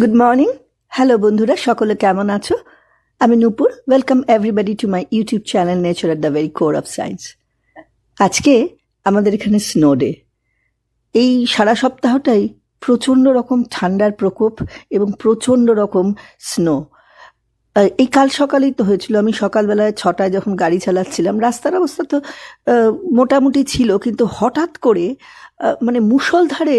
Good morning hello বন্ধুরা, সকলে কেমন আছো? আমি Nupur. Welcome everybody to my YouTube channel nature at the very core of science আজকে আমাদের এখানে স্নো ডে এই সারা সপ্তাহটাই প্রচণ্ড রকম ঠান্ডার প্রকোপ এবং প্রচণ্ড রকম স্নো এই কাল সকালেই তো হয়েছিল। আমি সকালবেলায় ছটায় যখন গাড়ি চালাচ্ছিলাম, রাস্তার অবস্থা তো মোটামুটি ছিল, কিন্তু হঠাৎ করে মানে মুষলধারে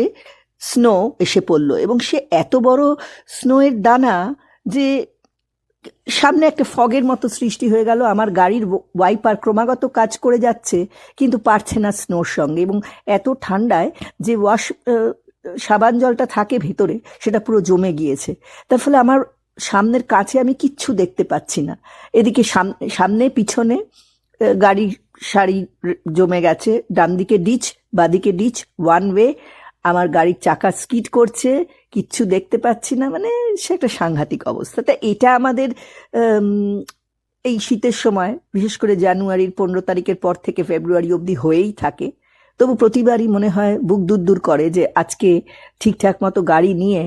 স্নো এসে পড়ল এবং সে এত বড় স্নোয়ের দানা যে সামনে একটা ফগের মতো সৃষ্টি হয়ে গেল। আমার গাড়ির ওয়াইপার ক্রমাগত কাজ করে যাচ্ছে, কিন্তু পারছে না স্নোর সঙ্গে এবং এত ঠান্ডায় যে ওয়াশ সাবান জলটা থাকে ভেতরে, সেটা পুরো জমে গিয়েছে। তার ফলে আমার সামনের কাছে আমি কিচ্ছু দেখতে পাচ্ছি না। এদিকে সাম- সামনে, পিছনে গাড়ির সারি জমে গেছে। ডান দিকে ডিচ, বাদিকে ডিচ, ওয়ান ওয়ে আমার গাড়ির চাকা স্কিড করছে, কিচ্ছু দেখতে পাচ্ছি না মানে সে একটা সাংঘাতিক অবস্থা। তা এটা আমাদের এই শীতের সময়, বিশেষ করে জানুয়ারির পনেরো তারিখের পর থেকে ফেব্রুয়ারি অবধি হয়েই থাকে। তবু প্রতিবারই মনে হয় বুক দূর দূর করে যে আজকে ঠিকঠাক মতো গাড়ি নিয়ে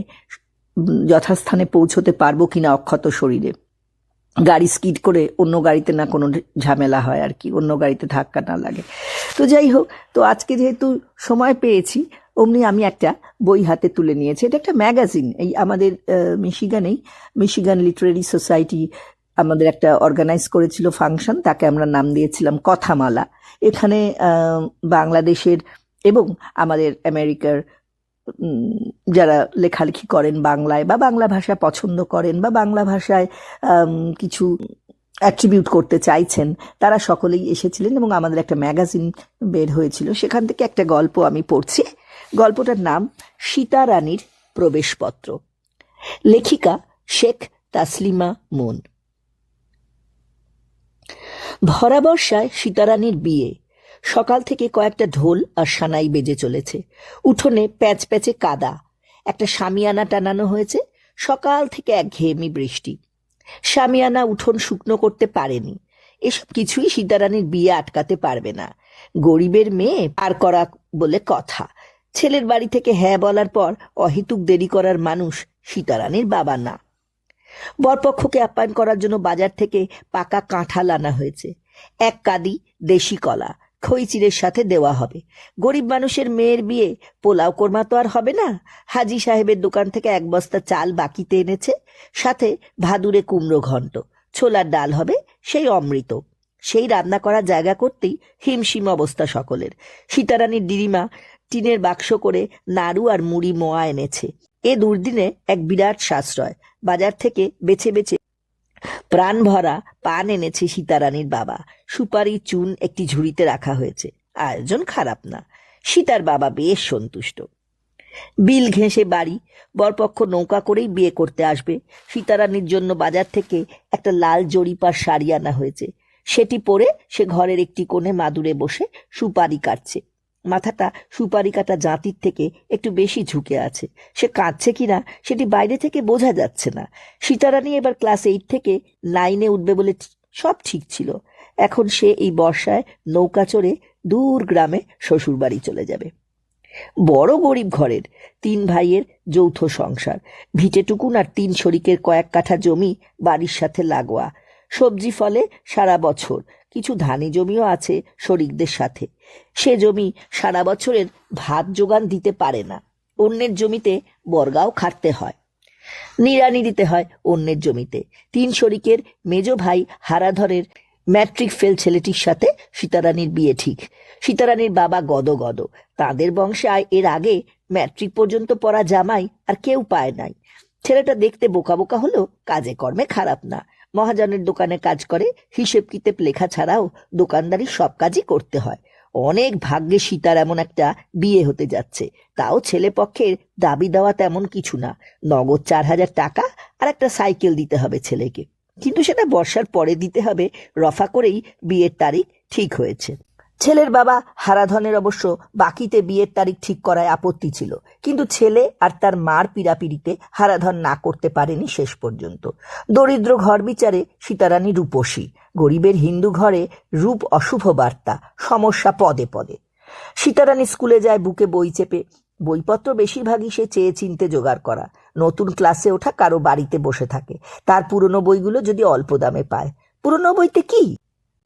যথাস্থানে পৌঁছতে পারব কিনা অক্ষত শরীরে। গাড়ি স্কিড করে অন্য গাড়িতে না কোনো ঝামেলা হয় আর কি, অন্য গাড়িতে ধাক্কা না লাগে। তো যাই হোক, তো আজকে যেহেতু সময় পেয়েছি অমনি আমি একটা বই হাতে তুলে নিয়েছি। এটা একটা ম্যাগাজিন। এই আমাদের মিশিগানেই, মিশিগান লিটারেরি সোসাইটি আমাদের একটা অর্গানাইজ করেছিল ফাংশন। তাকে আমরা নাম দিয়েছিলাম কথামালা। এখানে বাংলাদেশের এবং আমাদের আমেরিকার যারা লেখালেখি করেন বাংলায় বা বাংলা ভাষা পছন্দ করেন বা বাংলা ভাষায় কিছু অ্যাট্রিবিউট করতে চাইছেন, তারা সকলেই এসেছিলেন এবং আমাদের একটা ম্যাগাজিন বের হয়েছিল। সেখান থেকে একটা গল্প আমি পড়ছি। গল্পটার নাম সীতা রানীর প্রবেশপত্র। লেখিকা শেখ তাসলিমা মুন। ভরা বর্ষায় সীতারানীর বিয়ে। সকাল থেকে কয়েকটা ঢোল আর সানাই বেজে চলেছে। উঠোনে প্যাচ প্যাচে কাদা। একটা সামিয়ানা টানানো হয়েছে। সকাল থেকে এক ঘেয়েমি বৃষ্টি। সামিয়ানা উঠোন শুকনো করতে পারেনি। এসব কিছুই সীতারানীর বিয়ে আটকাতে পারবে না। গরিবের মেয়ে পার করা বলে কথা। ছেলের বাড়ি থেকে হ্যাঁ বলার পর অহেতুক দেরি করার মানুষ সীতারানীর বাবা না। বরপক্ষকে আপ্যায়ন করার জন্য বাজার থেকে পাকা কাঁঠাল আনা হয়েছে। এক কাদি দেশি কলা, খইচিরের সাথে দেওয়া হবে। গরিব মানুষের মেয়ের বিয়ে পোলাও কোরমা তো আর হবে না। হাজি সাহেবের দোকান থেকে এক বস্তা চাল বাকিতে এনেছে, সাথে ভাদুরে কুমড়ো ঘন্ট। ছোলার ডাল হবে, সেই অমৃত। সেই রান্না করা জায়গা করতেই হিমশিম অবস্থা সকলের। সীতারানীর দিদিমা টিনের বাক্স করে নাড়ু আর মুড়ি মোয়া এনেছে। এ দুর্দিনে এক বিরাট সাশ্রয়। বাজার থেকে বেছে বেছে প্রাণ ভরা পান এনেছে সীতারানীর বাবা। সুপারি, চুন একটি ঝুড়িতে রাখা হয়েছে। আয়োজন খারাপ না। সীতার বাবা বেশ সন্তুষ্ট। বিল ঘেঁষে বাড়ি, বরপক্ষ নৌকা করেই বিয়ে করতে আসবে। সীতারানীর জন্য বাজার থেকে একটা লাল জরিপার শাড়ি আনা হয়েছে। সেটি পরে সে ঘরের একটি কোণে মাদুরে বসে সুপারি কাটছে। মাথাটা সুপারি কাটা জাঁতির থেকে একটু বেশি ঝুঁকে আছে। সে কাঁদছে কিনা সেটি বাইরে থেকে বোঝা যাচ্ছে না। সীতারানী এবার ক্লাস এইট থেকে নাইনে উঠবে বলে সব ঠিক ছিল। এখন সে এই বর্ষায় নৌকা চড়ে দূর গ্রামে শ্বশুরবাড়ি চলে যাবে। বড় গরিব ঘরের তিন ভাইয়ের যৌথ সংসার। ভিটেটুকুন আর তিন শরিকের কয়েক কাঠা জমি বাড়ির সাথে লাগোয়া। সবজি ফলে সারা বছর কিছু ধানি জমিও আছে শরিকদের সাথে। সে জমি সারা বছরের ভাত যোগান দিতে পারে না। অন্যের জমিতে বর্গাও খাটতে হয়। নিড়ানি দিতে হয় অন্যের জমিতে। তিন শরিকের মেজ ভাই হারাধরের ম্যাট্রিক ফেল ছেলেটির সাথে সীতারানীর বিয়ে ঠিক। সীতারানীর বাবা গদ গদ। তাদের বংশে আয় এর আগে ম্যাট্রিক পর্যন্ত পড়া জামাই আর কেউ পায় নাই। ছেলেটা দেখতে বোকা বোকা হলেও কাজে কর্মে খারাপ না। মহাজনের দোকানে কাজ করে, হিসেব কিতেব লেখা ছাড়াও দোকানদারি সব কাজই করতে হয়। অনেক ভাগ্যে সীতার এমন একটা বিয়ে হতে যাচ্ছে। তাও ছেলে পক্ষের দাবি দেওয়া তেমন কিছু না। নগদ চার হাজার টাকা আর একটা সাইকেল দিতে হবে ছেলেকে। কিন্তু সেটা বর্ষার পরে দিতে হবে। রফা করেই বিয়ের তারিখ ঠিক হয়েছে। ছেলের বাবা হারাধনের অবশ্য বাকিতে বিয়ের তারিখ ঠিক করায় আপত্তি ছিল। কিন্তু ছেলে আর তার মার পিড়াপিড়িতে হারাধন না করতে পারেনি শেষ পর্যন্ত। দরিদ্র ঘর বিচারে সীতারানী রূপসী। গরিবের হিন্দু ঘরে রূপ অশুভ বার্তা, সমস্যা পদে পদে। সীতারানী স্কুলে যায়, বুকে বই চেপে। বইপত্র বেশিরভাগই সে চেয়ে চিনতে জোগাড় করা। নতুন ক্লাসে ওঠা কারও বাড়িতে বসে থাকে। তার পুরনো বইগুলো যদি অল্প দামে পায়। পুরনো বইতে কি?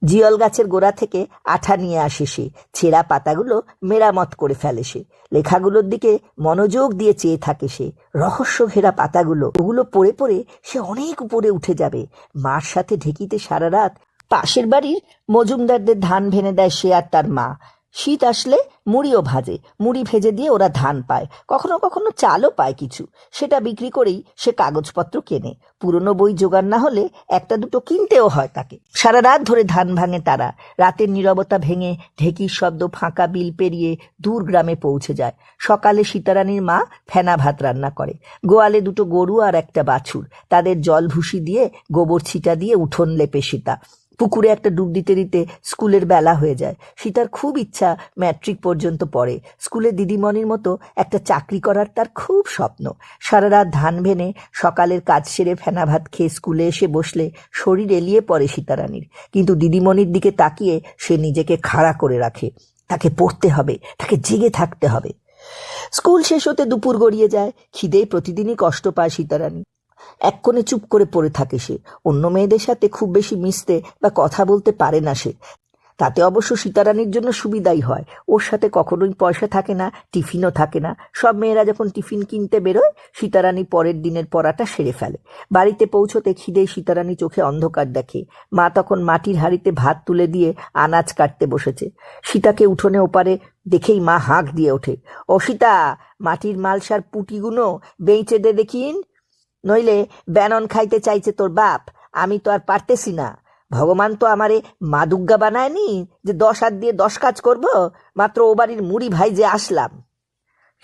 জিয়ল গাছের গোড়া থেকে আঠা নিয়ে আসে সে। ছেঁড়া পাতাগুলো মেরামত করে ফেলে সে। লেখাগুলোর দিকে মনোযোগ দিয়ে চেয়ে থাকে সে। রহস্য ঘেরা পাতাগুলো, ওগুলো পড়ে পড়ে সে অনেক উপরে উঠে যাবে। মার সাথে ঢেকিতে সারা রাত পাশের বাড়ির মজুমদারদের ধান ভেনে দেয় সে আর তার মা। শীত আসলে মুড়িও ভাজে, মুড়ি ভেজে দিয়ে ওরা ধান পায়, কখনো কখনো চালও পায় কিছু। সেটা বিক্রি করেই সে কাগজপত্র কেনে। পুরনো বই জোগাড় না হলে একটা দুটো কিনতেও হয় তাকে। সারা রাত ধরে ধান ভাঙে তারা। রাতের নীরবতা ভেঙে ঢেকির শব্দ ফাঁকা বিল পেরিয়ে দূর গ্রামে পৌঁছে যায়। সকালে সীতারানীর মা ফেনা ভাত রান্না করে। গোয়ালে দুটো গরু আর একটা বাছুর। তাদের জল ভুসি দিয়ে গোবর ছিটা দিয়ে উঠোন লেপে সীতা। পুকুরে একটা ডুব দিতে দিতে স্কুলের বেলা হয়ে যায়। সীতার খুব ইচ্ছা ম্যাট্রিক পর্যন্ত পড়ে। স্কুলে দিদিমণির মতো একটা চাকরি করার তার খুব স্বপ্ন। সারা রাত ধান ভেনে সকালের কাজ সেরে ফেনা ভাত খেয়ে স্কুলে এসে বসলে শরীর এলিয়ে পড়ে সীতারানীর। কিন্তু দিদিমণির দিকে তাকিয়ে সে নিজেকে খাড়া করে রাখে। তাকে পড়তে হবে, তাকে জেগে থাকতে হবে। স্কুল শেষ হতে দুপুর গড়িয়ে যায়। খিদেই প্রতিদিনই কষ্ট পায় সীতারানী। এক কোণে চুপ করে পড়ে থাকে সে। অন্য মেয়েদের সাথে খুব বেশি মিশতে বা কথা বলতে পারে না সে। তাতে অবশ্য সীতারানীর জন্য সুবিধাই হয়। ওর সাথে কখনোই পয়সা থাকে না, টিফিনও থাকে না। সব মেয়েরা যখন টিফিন কিনতে বেরোয়, সীতারানী পরের দিনের পড়াটা সেরে ফেলে। বাড়িতে পৌঁছতে খিদে সীতারানী চোখে অন্ধকার দেখে। মা তখন মাটির হাঁড়িতে ভাত তুলে দিয়ে আনাজ কাটতে বসেছে। সীতাকে উঠোনে ওপারে দেখেই মা হাঁক দিয়ে ওঠে। ও সীতা মাটির মালসার পুটিগুলো বেঁচে দে দেখিন। নইলে ব্যানন খাইতে চাইছে তোর বাপ, আমি তো আর পারতেছি না। ভগবান তো আমারে মাদুগ্গা বানায়নি যে দশ হাত দিয়ে দশ কাজ করব, মাত্র ও বাড়ির মুড়ি ভাই যে আসলাম।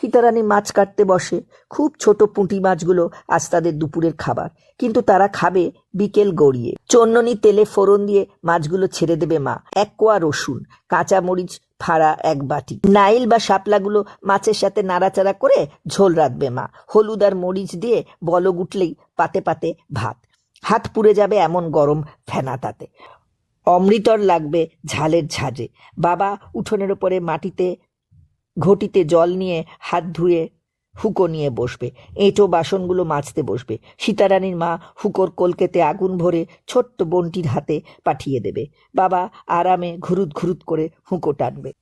সীতারানী মাছ কাটতে বসে, খুব ছোট পুঁটি মাছগুলো আজ তাদের দুপুরের খাবার, কিন্তু তারা খাবে বিকেল গড়িয়ে। চন্ননি তেলে ফোড়ন দিয়ে মাছগুলো ছেড়ে দেবে মা, এক কোয়া রসুন, কাঁচা মরিচ ফাড়া এক বাটি। নাইল বা শাপলাগুলো মাছের সাথে নাড়াচাড়া করে ঝোল রাঁধবে মা। হলুদ আর মরিচ দিয়ে বল উঠলেই পাতে পাতে ভাত। হাত পুড়ে যাবে এমন গরম ফেনা তাতে। অমৃতর লাগবে ঝালের ঝাঁজে বাবা উঠোনের ওপরে মাটিতে ঘটিতে জল নিয়ে হাত ধুয়ে হুকো নিয়ে বসবে, এঁটো বাসনগুলো মাজতে বসবে। সীতারানীর মা হুকোর কলকেতে আগুন ভরে ছোট্ট বন্টির হাতে পাঠিয়ে দেবে। বাবা আরামে ঘুরুত ঘুরুত করে হুঁকো টানবে।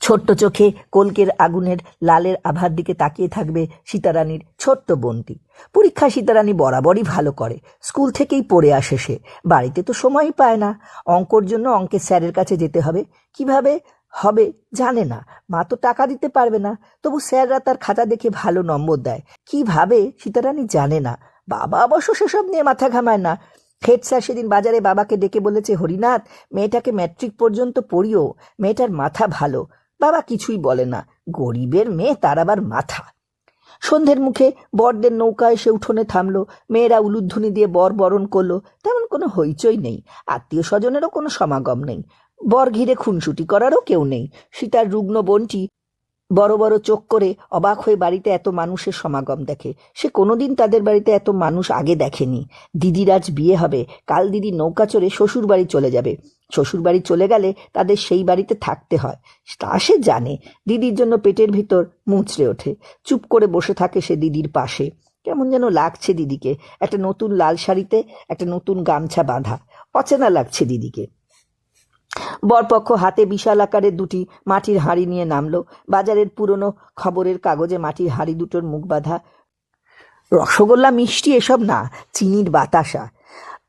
ছোট্ট চোখে কলকের আগুনের লালের আভার দিকে তাকিয়ে থাকবে সীতারানীর ছোট্ট বোনটি। পরীক্ষা সীতারানী বরাবরই ভালো করে। স্কুল থেকেই পড়ে আসে সে। বাড়িতে তো সময়ই পায় না। অঙ্কর জন্য অঙ্কের স্যারের কাছে যেতে হবে। কীভাবে? হবে, জানে না। মা তো টাকা দিতে পারবে না। তবু স্যাররা তার খাতা দেখে ভালো নম্বর দেয়। কীভাবে সীতারানী জানে না। বাবা অবশ্য সেসব নিয়ে মাথা ঘামায় না। হেড স্যার সেদিন বাজারে বাবাকে ডেকে বলেছে, হরিনাথ, মেয়েটাকে ম্যাট্রিক পর্যন্ত পড়িও। মেয়েটার মাথা ভালো। বাবা কিছুই বলে না। গরিবের মেয়ে, তার আবার মাথা। সন্ধ্যের মুখে বরদের নৌকা এসে উঠোনে থামলো। মেয়েরা উলুধ্বনি দিয়ে বর বরণ করল। তেমন কোনো হইচই নেই। আত্মীয় স্বজনেরও কোনো সমাগম নেই। বর ঘিরে খুনসুটি করারও কেউ নেই। সীতার রুগ্ন বোনটি বড় বড় চোখ করে অবাক হয়ে বাড়িতে এত মানুষের সমাগম দেখে। সে কোনোদিন তাদের বাড়িতে এত মানুষ আগে দেখেনি। দিদির আজ বিয়ে হবে। কাল দিদি নৌকা চড়ে শ্বশুর বাড়ি চলে যাবে। শ্বশুর বাড়ি চলে গেলে তাদের সেই বাড়িতে থাকতে হয়। তা সে জানে। দিদির জন্য পেটের ভিতর মুচড়ে ওঠে। চুপ করে বসে থাকে সে দিদির পাশে। কেমন যেন লাগছে দিদিকে। একটা নতুন লাল শাড়িতে একটা নতুন গামছা বাঁধা। অচেনা লাগছে দিদিকে। বরপক্ষ হাতে বিশাল আকারের দুটি মাটির হাঁড়ি নিয়ে নামলো। বাজারের পুরনো খবরের কাগজে মাটির হাঁড়ি দুটোর মুখ বাঁধা। রসগোল্লা মিষ্টি এসব না, চিনির বাতাসা।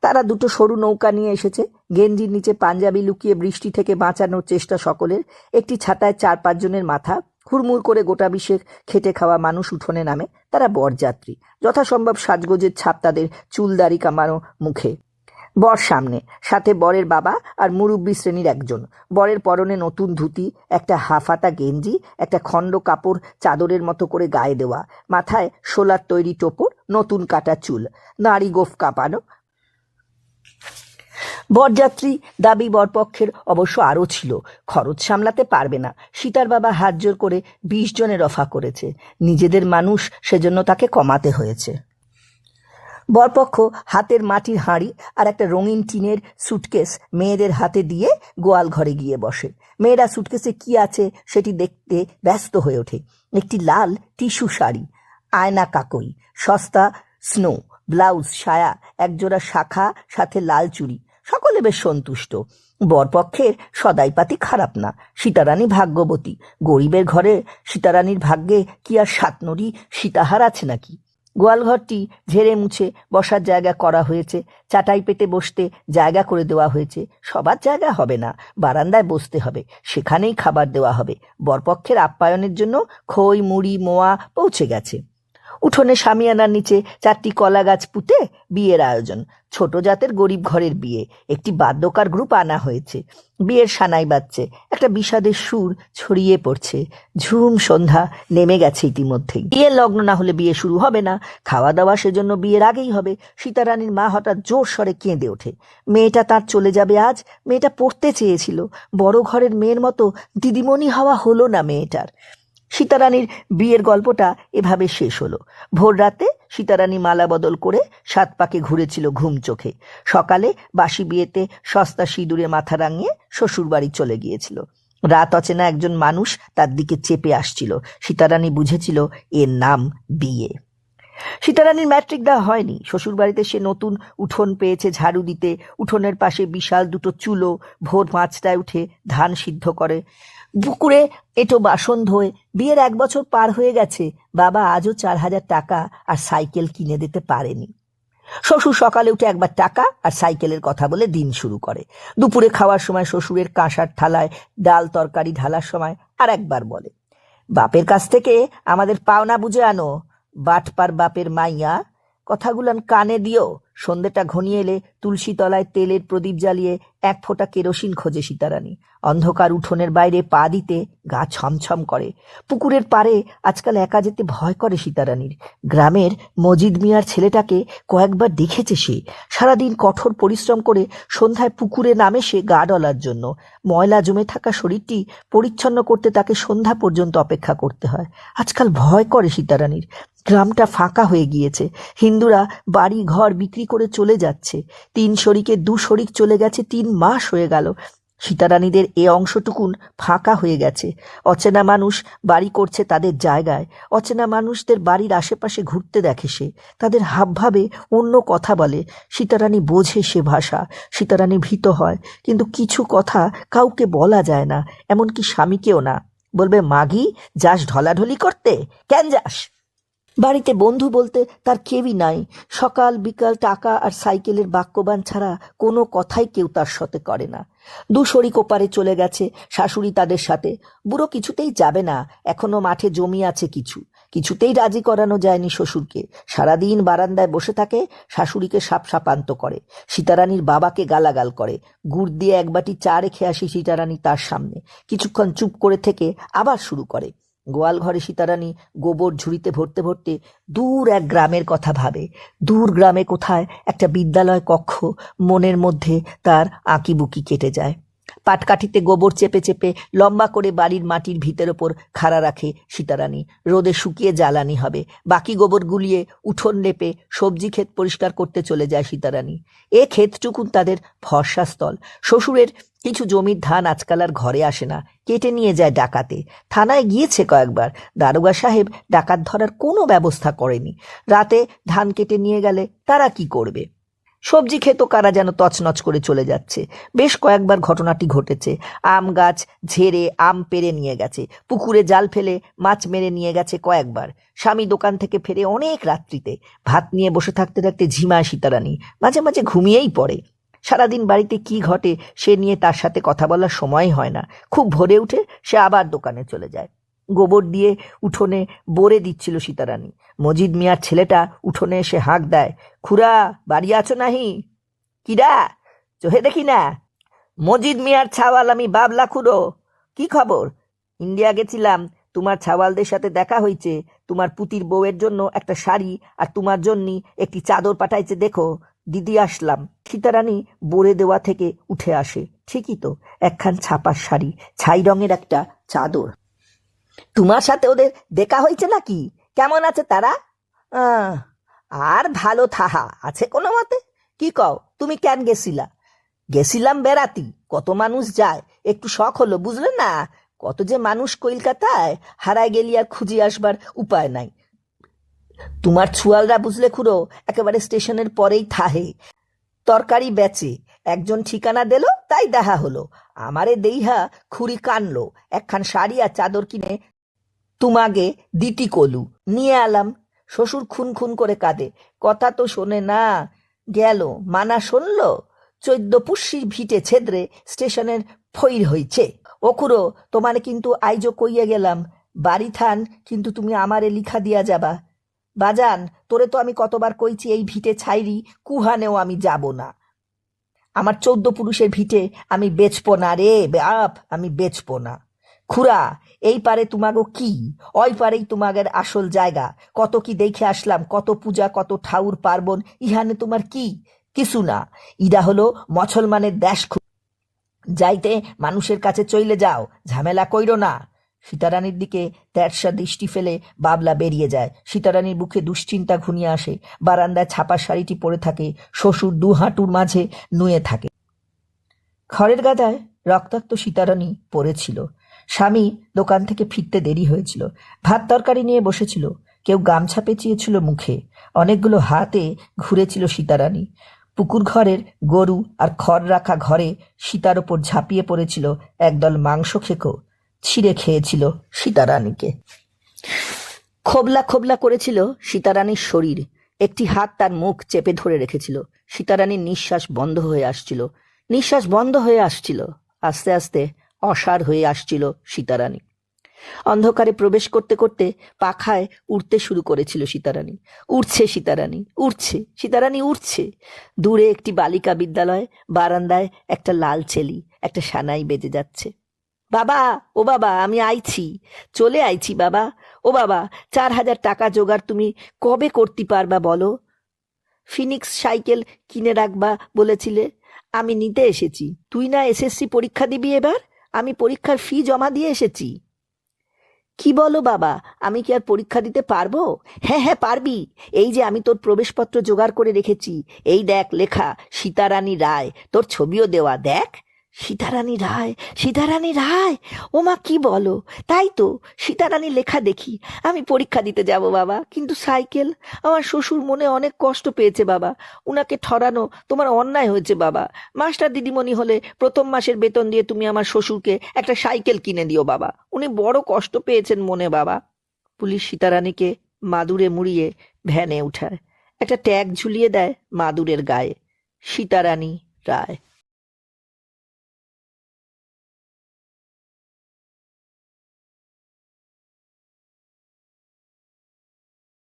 তারা দুটো সরু নৌকা নিয়ে এসেছে। গেঞ্জির নিচে পাঞ্জাবি লুকিয়ে বৃষ্টি থেকে বাঁচানোর চেষ্টা সকলের। একটি ছাতায় চার পাঁচজনের মাথা। হুড়মুড় করে গোটা বিশেষ খেটে খাওয়া মানুষ উঠোনে নামে। তারা বরযাত্রী। যথাসম্ভব সাজগোজের ছাপ তাদের চুলদারি কামানো মুখে। বর সামনে, সাথে বরের বাবা আর মুরব্বী শ্রেণির একজন। বরের পরনে নতুন ধুতি, একটা হাফাতা গেঞ্জি, একটা খণ্ড কাপড় চাদরের মতো করে গায়ে দেওয়া, মাথায় শোলার তৈরি টোপর, নতুন কাটা চুল, নাড়ি গোফ কাঁপানো। বরযাত্রী দাবি বরপক্ষের অবশ্য আরও ছিল, খরচ সামলাতে পারবে না। সীতার বাবা হাত করে বিশ জনের রফা করেছে। নিজেদের মানুষ সেজন্য তাকে কমাতে হয়েছে। বরপক্ষ হাতের মাটির হাঁড়ি আর একটা রঙিন টিনের সুটকেস মেয়েদের হাতে দিয়ে গোয়াল ঘরে গিয়ে বসে। মেয়েরা সুটকেসে কি আছে সেটি দেখতে ব্যস্ত হয়ে ওঠে। একটি লাল টিস্যু শাড়ি, আয়না কাকই, সস্তা স্নো ব্লাউজ সায়া, একজোড়া শাখা, সাথে লাল চুড়ি। সকলে বেশ সন্তুষ্ট। বরপক্ষের সদাইপাতি খারাপ না, সীতারানী ভাগ্যবতী। গরিবের ঘরে সীতারানীর ভাগ্যে কি আর সাতনরি সীতাহার আছে নাকি? গোয়ালঘরটি ঝেড়ে মুছে বসার জায়গা করা হয়েছে। চাটাই পেতে বসতে জায়গা করে দেওয়া হয়েছে। সবার জায়গা হবে না, বারান্দায় বসতে হবে, সেখানেই খাবার দেওয়া হবে। বরপক্ষের আপ্যায়নের জন্য খই, মুড়ি, মোয়া পৌঁছে গেছে। উঠোনে সামিয়ানার নিচে চারটি কলা গাছ পুঁতে বিয়ের আয়োজন। ছোট জাতের গরিব ঘরের বিয়ে। একটি বাদ্যকার গ্রুপ আনা হয়েছে। বিয়ের সানাই বাজছে। একটা বিষাদের সুর ছড়িয়ে পড়ছে। ঝুম সন্ধ্যা নেমে গেছে ইতিমধ্যেই বিয়ের লগ্ন না হলে বিয়ে শুরু হবে না। খাওয়া দাওয়া সেজন্য বিয়ের আগেই হবে। সীতারানীর মা হঠাৎ জোর স্বরে কেঁদে ওঠে। মেয়েটা তার চলে যাবে আজ। মেয়েটা পড়তে চেয়েছিল। বড় ঘরের মেয়ের মতো দিদিমণি হওয়া হলো না মেয়েটার। সীতারানীর বিয়ের গল্পটা এভাবে শেষ হলো। ভোর রাতে সীতারানী মালা বদল করে সাত পাকে ঘুরেছিল ঘুম চোখে। সকালে বাসি বিয়েতে সস্তা সিঁদুরে মাথা রাঙিয়ে শ্বশুরবাড়ি চলে গিয়েছিল। রাত অচেনা একজন মানুষ তার দিকে চেপে আসছিল। সীতারানী বুঝেছিল এর নাম বিয়ে। সীতারানীর ম্যাট্রিক দেওয়া হয়নি। শ্বশুরবাড়িতে সে নতুন উঠোন পেয়েছে ঝাড়ু দিতে। উঠোনের পাশে বিশাল দুটো চুলো। ভোর পাঁচটায় উঠে ধান সিদ্ধ করে। পুকুরে এটো বাসন ধোয়, বিয়ের এক বছর পার হয়ে গেছে, বাবা আজও চার হাজার টাকা আর সাইকেল কিনে দিতে পারেনি। শ্বশুর সকালে উঠে একবার টাকা আর সাইকেলের কথা বলে দিন শুরু করে। দুপুরে খাওয়ার সময় শ্বশুরের কাঁসার থালায় ডাল তরকারি ঢালার সময় আর একবার বলে, বাপের কাছ থেকে আমাদের পাওনা বুঝে আনো, বাটপার বাপের মাইয়া কথাগুলান কানে দিও সন্ধ্যেটা ঘনিয়ে এলে তুলসী তলায় তেলের প্রদীপ জ্বালিয়ে এক ফোঁটা কেরোসিন খোঁজে সীতারানী। অন্ধকার উঠোনের বাইরে পা দিতে গা ছমছম করে। পুকুরের পারে আজকাল একা যেতে ভয় করে সীতারানীর। গ্রামের মজিদ মিয়ার ছেলেটাকে কয়েকবার দেখেছে সে। সারাদিন কঠোর পরিশ্রম করে সন্ধ্যায় পুকুরে নামে সে গা ডলার জন্য। ময়লা জমে থাকা শরীরটি পরিচ্ছন্ন করতে তাকে সন্ধ্যা পর্যন্ত অপেক্ষা করতে হয়। আজকাল ভয় করে সীতারানীর। গ্রামটা ফাঁকা হয়ে গিয়েছে। হিন্দুরা বাড়ি ঘর বিক্রি করে চলে যাচ্ছে। তিন শরিকে দু শরিক চলে গেছে, তিন মাস হয়ে গেল। সীতারানীদের এ অংশটুকুন ফাঁকা হয়ে গেছে। অচেনা মানুষ বাড়ি করছে তাদের জায়গায়। অচেনা মানুষদের বাড়ির আশেপাশে ঘুরতে দেখে সে। তাদের হাবভাবে অন্য কথা বলে। সীতারানী বোঝে সে ভাষা। সীতারানী ভীত হয়। কিন্তু কিছু কথা কাউকে বলা যায় না। এমনকি স্বামীকেও না। বলবে, মাগি, যাস ঢলাঢলি করতে? কেন যাস? বাড়িতে বন্ধু বলতে তার কেউই নাই। সকাল, বিকাল টাকা আর সাইকেলের বাক্যবান ছাড়া কোনো কথাই কেউ তার সাথে করে না। দু শরিক ওপারে চলে গেছে, শাশুড়ি তাদের সাথে। বুড়ো কিছুতেই যাবে না, এখনও মাঠে জমি আছে কিছু। কিছুতেই রাজি করানো যায়নি শ্বশুরকে। সারাদিন বারান্দায় বসে থাকে, শাশুড়িকে সাপ সাপান্ত করে। সীতারানীর বাবাকে গালাগাল করে। গুড় দিয়ে এক বাটি চা রেখে আসি সীতারানী তার সামনে। কিছুক্ষণ চুপ করে থেকে আবার শুরু করে। গোয়াল ঘরে সীতারানী গোবর ঝুড়িতে ভরতে ভরতে দূর এক গ্রামের কথা ভাবে। দূর গ্রামে কোথায় একটা বিদ্যালয় কক্ষ, মনের মধ্যে তার আঁকিবুকি কেটে যায়। পাটকাঠিতে গোবর চেপে চেপে লম্বা করে বাড়ির মাটির ভিতের ওপর খাড়া রাখে সীতারানী। রোদে শুকিয়ে জ্বালানি হবে। বাকি গোবর গুলিয়ে উঠোন লেপে সবজি ক্ষেত পরিষ্কার করতে চলে যায় সীতারানী। এ ক্ষেতটুকুন তাদের ভরসাস্থল শ্বশুরের কিছু জমির ধান আজকাল আর ঘরে আসে না। কেটে নিয়ে যায় ডাকাতে। থানায় গিয়েছে কয়েকবার। দারোগা সাহেব ডাকাত ধরার কোনো ব্যবস্থা করেনি। রাতে ধান কেটে নিয়ে গেলে তারা কি করবে? সবজি খেত কারা যেন তছনছ করে চলে যাচ্ছে। বেশ কয়েকবার ঘটনাটি ঘটেছে। আম গাছ ঝেড়ে আম পেরে নিয়ে গেছে। পুকুরে জাল ফেলে মাছ মেরে নিয়ে গেছে কয়েকবার। স্বামী দোকান থেকে ফেরে অনেক রাত্রিতে ভাত নিয়ে বসে থাকতে থাকতে ঝিমায় সীতারানী মাঝে মাঝে ঘুমিয়েই পড়ে। সারাদিন বাড়িতে কি ঘটে সে নিয়ে তার সাথে কথা বলার সময় হয় না। খুব ভোরে উঠে সে আবার দোকানে চলে যায়। গোবর দিয়ে উঠোনে বরে দিচ্ছিল সীতারানী। মজিদ মিয়ার ছেলেটা উঠোনে এসে হাঁক দেয়, খুড়া, বাড়ি আছো নাহি? কিরা চোহে দেখি না। মজিদ মিয়ার ছাওয়াল আমি বাবলা খুড়ো। কি খবর? ইন্ডিয়া গেছিলাম, তোমার ছাওয়ালদের সাথে দেখা হয়েছে তোমার পুতির বউয়ের জন্য একটা শাড়ি আর তোমার জন্য একটি চাদর পাঠাইছে, দেখো। দিদি, আসলাম। সীতারানী বরে দেওয়া থেকে উঠে আসে। ঠিকই তো, একখান ছাপার শাড়ি, ছাই রঙের একটা চাদর। তোমার সাথে ওদের দেখা হয়েছে নাকি? কেমন আছে তারা? আর ভালো থাহা আছে কোনো মতে? কি কও, তুমি কেন গেছিলা? গেছিলাম বেড়াতি, কত মানুষ যায়, একটু শখ হলো, বুঝলে না? কত যে মানুষ কলকাতায় হারায় গেলি আর খুঁজে আসবার উপায় নাই। তোমার ছুয়ালরা বুঝলে খুঁড়ো, একেবারে স্টেশনের পরেই থাহে। তরকারি বেচে, একজন ঠিকানা দিল, তাই দেখা হলো। আমারে দেইহা খুরি কানলো, একখান শাড়ি আর চাদর কিনে তুমাগে দিতি কলু। নিয়ে আলাম, শ্বশুর খুন খুন করে কাঁদে। কথা তো শোনে না, গেল, মানা শুনল, চৈদ্দ পুষ্যির ভিটে ছেদ্রে স্টেশনের ফইর হইছে। ওকুরো তোমারে কিন্তু আইজো কইয়া গেলাম, বাড়ি থান, কিন্তু তুমি আমারে লিখা দিয়া যাবা। বাজান, তোরে তো আমি কতবার কইছি এই ভিটে ছাইরি, কুহানেও আমি যাব না। আমার চৌদ্দ পুরুষের ভিটে আমি বেচবো না রে, বাপ, আমি বেচবো না। খুড়া, এই পারে তোমাগো কি? ওই পারেই তোমাগের আসল জায়গা। কত কি দেখে আসলাম, কত পূজা, কত ঠাউর, পার্বণ, ইহানে তোমার কি? কিছু না। ইডা হলো মুসলমানের দেশ যাইতে মানুষের কাছে চইলে যাও, ঝামেলা কইরো না। সীতারানীর দিকে তেরসা দৃষ্টি ফেলে বাবলা বেরিয়ে যায়। সীতারানীর বুকে দুশ্চিন্তা ঘুনিয়ে আসে। বারান্দায় ছাপা শাড়িটি পরে থাকে। শ্বশুর দু হাঁটুর মাঝে নুয়ে থাকে। খড়ের গাদায় রক্তাক্ত সীতারানী পড়েছিল। স্বামী দোকান থেকে ফিরতে দেরি হয়েছিল। ভাত তরকারি নিয়ে বসেছিল। কেউ গামছা পেঁচিয়েছিল মুখে। অনেকগুলো হাতে ঘুরেছিল সীতারানী। পুকুর ঘরের গরু আর খড় রাখা ঘরে সীতার ওপর ঝাঁপিয়ে পড়েছিল একদল মাংস খেকো। ছিঁড়ে খেয়েছিল সীতারানীকে। খোবলা খোবলা করেছিল সীতারানীর শরীর। একটি হাত তার মুখ চেপে ধরে রেখেছিল। সীতারানীর নিঃশ্বাস বন্ধ হয়ে আসছিল। নিঃশ্বাস বন্ধ হয়ে আসছিল। আস্তে আস্তে অসার হয়ে আসছিল সীতারানী। অন্ধকারে প্রবেশ করতে করতে পাখায় উড়তে শুরু করেছিল সীতারানী। উড়ছে সীতারানী উড়ছে সীতারানী উড়ছে। দূরে একটি বালিকা বিদ্যালয়, বারান্দায় একটা লাল ছেলি একটা সানাই বেজে যাচ্ছে। বাবা, ও বাবা, আমি আইছি। চলে আইছি, বাবা। ও বাবা, চার হাজার টাকা জোগাড় তুমি কবে করতে পারবা বলো? ফিনিক্স সাইকেল কিনে রাখবা বলেছিলে। আমি নিতে এসেছি। তুই না এসএসসি পরীক্ষা দিবি এবার? আমি পরীক্ষার ফি জমা দিয়ে এসেছি। কি বলো বাবা, আমি কি আর পরীক্ষা দিতে পারব? হ্যাঁ হ্যাঁ পারবি। এই যে আমি তোর প্রবেশপত্র জোগাড় করে রেখেছি। এই দেখ লেখা, সীতারানী রায়, তোর ছবিও দেওয়া, দেখ। সীতারানী রায় সীতারানী রায়! ও মা কি বলো? তাই তো, সীতারানী লেখা দেখি। আমি পরীক্ষা দিতে যাব, বাবা। কিন্তু সাইকেল, আমার শ্বশুর মনে অনেক কষ্ট পেয়েছে, বাবা। উনাকে ঠরানো তোমার অন্যায় হয়েছে, বাবা। মাস্টার দিদিমণি হলে প্রথম মাসের বেতন দিয়ে তুমি আমার শ্বশুরকে একটা সাইকেল কিনে দিও, বাবা। উনি বড় কষ্ট পেয়েছেন মনে, বাবা। পুলিশ সীতারানীকে মাদুরে মুড়িয়ে ভ্যানে উঠায়। একটা ট্যাগ ঝুলিয়ে দেয় মাদুরের গায়ে। সীতারানী রায়।